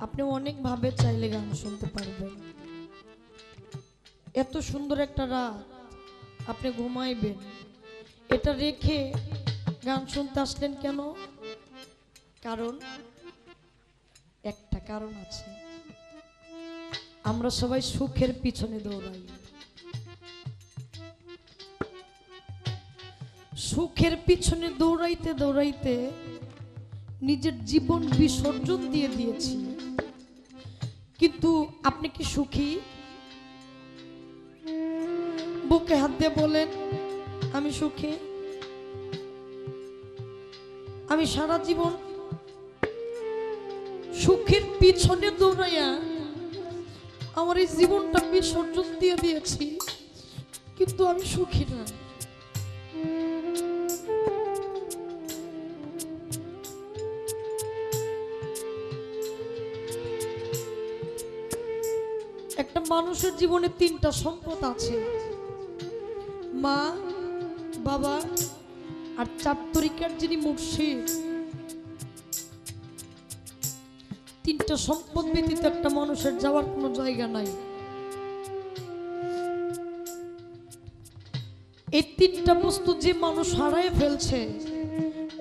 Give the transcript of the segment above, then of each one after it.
আপনি অনেকভাবে চাইলে গান শুনতে পারবেন। এত সুন্দর একটা রাত আপনি ঘুমাইবেন। এটা রেখে গান শুনতে আসলেন কেন? কারণ একটা কারণ আছে। আমরা সবাই সুখের পিছনে দৌড়াই। সুখের পিছনে দৌড়াইতে দৌড়াইতে নিজের জীবন বিসর্জন দিয়ে দিয়েছি। কিন্তু আপনি কি সুখী? বুকে হাত দিয়ে বলেন, আমি সুখী। আমি সারা জীবন সুখের পিছনে দৌড়াইয়া আমার এই জীবনটা বিসর্জন দিয়ে দিয়েছি, কিন্তু আমি সুখী না। মানুষের জীবনে তিনটা সম্পদ আছে। মা, বাবা আর চার তরিকার যিনি মুর্শিদ তিনটা সম্পদ ব্যতীত একটা মানুষের যাওয়ার কোনো জায়গা নাই। এই তিনটা বস্তু যে মানুষ হারায় ফেলছে,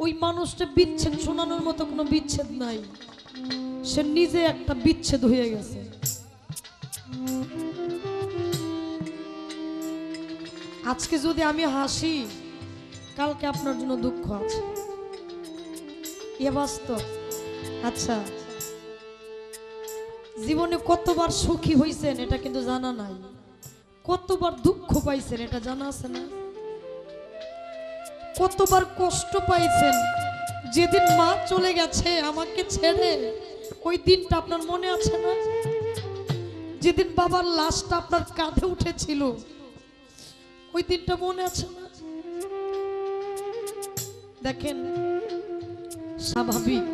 ওই মানুষটা বিচ্ছেদ শোনানোর মতো কোনো বিচ্ছেদ নাই। সে নিজে একটা বিচ্ছেদ হয়ে গেছে। আজকে যদি আমি হাসি, কালকে আপনার জন্য দুঃখ আছে। এ বাস্তব। আচ্ছা। জীবনে কতবার সুখী হয়েছেন এটা কিন্তু জানা নাই। কতবার দুঃখ পাইছেন এটা জানা আছে না? কতবার কষ্ট পাইছেন? যেদিন মা চলে গেছে আমাকে ছেড়ে, ওই দিনটা আপনার মনে আছে না? যেদিন বাবার লাশটা আপনার কাঁধে উঠেছিল, ওই দিনটা মনে আছে না? দেখেন, স্বাভাবিক।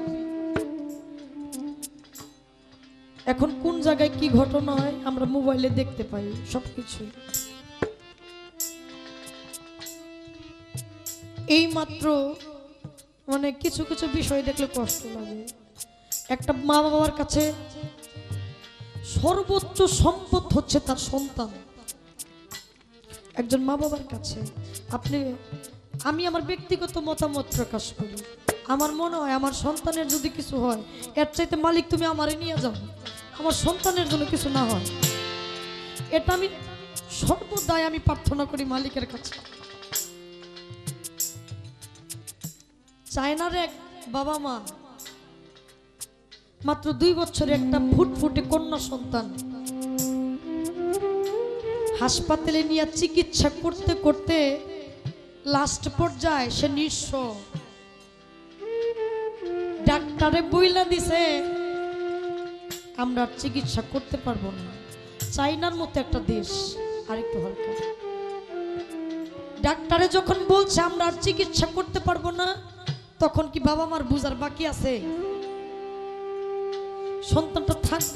এখন কোন জায়গায় কি ঘটনা হয়, আমরা মোবাইলে দেখতে পাই সবকিছু এই মাত্র মানে কিছু কিছু বিষয় দেখলে কষ্ট লাগে। একটা মা বাবার কাছে সর্বোচ্চ সম্পদ হচ্ছে তার সন্তান। একজন মা বাবার কাছে, আপনি, আমি আমার ব্যক্তিগত মতামত প্রকাশ করি। আমার মনে হয় আমার সন্তানের যদি কিছু হয়, এর চাইতে মালিক তুমি আমারে নিয়ে যাও। আমার সন্তানের জন্য কিছু না হয়। এটা আমি সর্বদাই আমি প্রার্থনা করি মালিকের কাছে। চায়নার এক বাবা মা মাত্র দুই বছরে একটা ফুটফুটে কন্যা সন্তান। হাসপাতালে নিয়ে চিকিৎসা করতে করতে লাস্ট পর্যায়ে সে নিঃস্ব। ডাক্তারে বইলা দিছে, আমরা চিকিৎসা করতে পারব না। চাইনার মতো একটা দেশ, আরেকটু হালকা। ডাক্তারে যখন বলছে, আমরা আর চিকিৎসা করতে পারব না, তখন কি বাবা মার বুঝার বাকি আছে? সন্তানটা থাকব?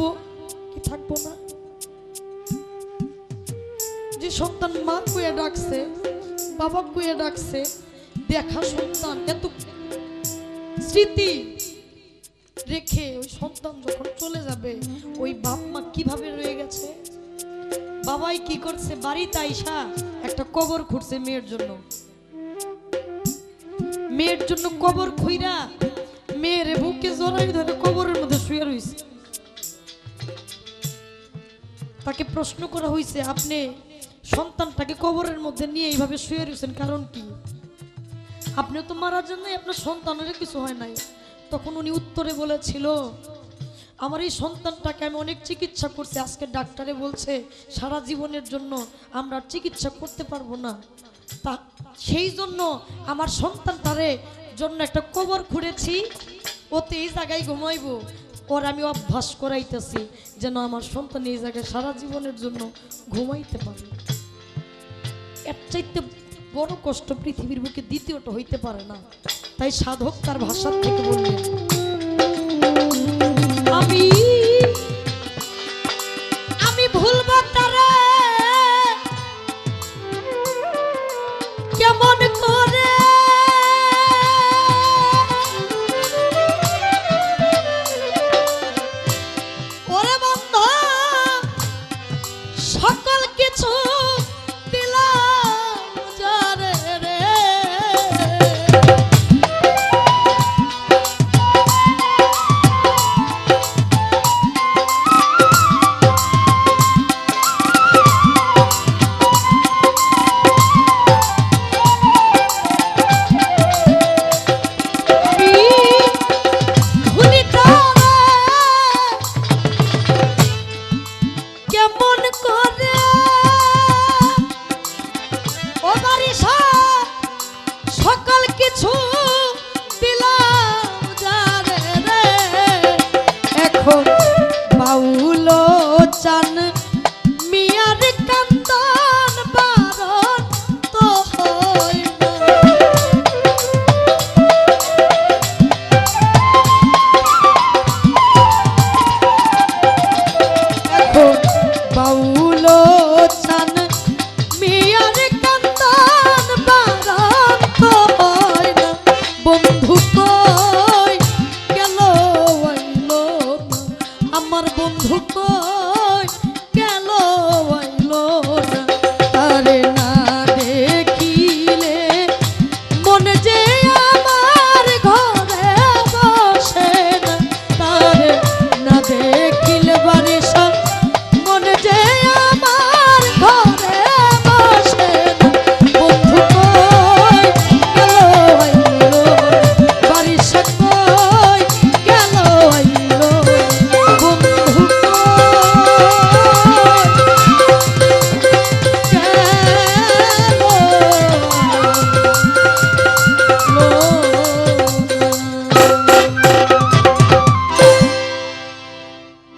কি থাকব না? যে সন্তান মা কুয়ে ডাকছে, বাবা কুয়ে ডাকছে, দেখা সন্তান, এত স্মৃতি রেখে ওই সন্তান যখন চলে যাবে, ওই বাপ মা কীভাবে রয়ে গেছে? বাবাই কি করছে? বাড়িতে আইসা একটা কবর খুঁড়ছে মেয়ের জন্য। মেয়ের জন্য কবর খুইরা মেয়ের বুকে জড়াই ধরে কবরের মধ্যে শুয়ে রইছে তাকে প্রশ্ন করা হয়েছে আপনি সন্তানটাকে কবরের মধ্যে নিয়ে এইভাবে শুয়ে রয়েছেন কারণ কি? আপনিও তো মারা যান নাই আপনার সন্তানের কিছু হয় নাই। তখন উনি উত্তরে বলেছিল, আমার এই সন্তানটাকে আমি অনেক চিকিৎসা করছি। আজকে ডাক্তারে বলছে, সারা জীবনের জন্য আমরা চিকিৎসা করতে পারব না। তা সেই জন্য আমার সন্তানটারে জন্য একটা কবর খুঁড়েছি। ওতে এই জায়গায় ঘুমাইবো। ওর আমি অভ্যাস করাইতেছি যেন আমার সন্তান এই জায়গায় সারা জীবনের জন্য ঘুমাইতে পারে। এর চাইতে বড় কষ্ট পৃথিবীর বুকে দ্বিতীয়টা হইতে পারে না। তাই সাধক তার ভাষার থেকে বললেন, আমি আমি ভুলব তারে কেমন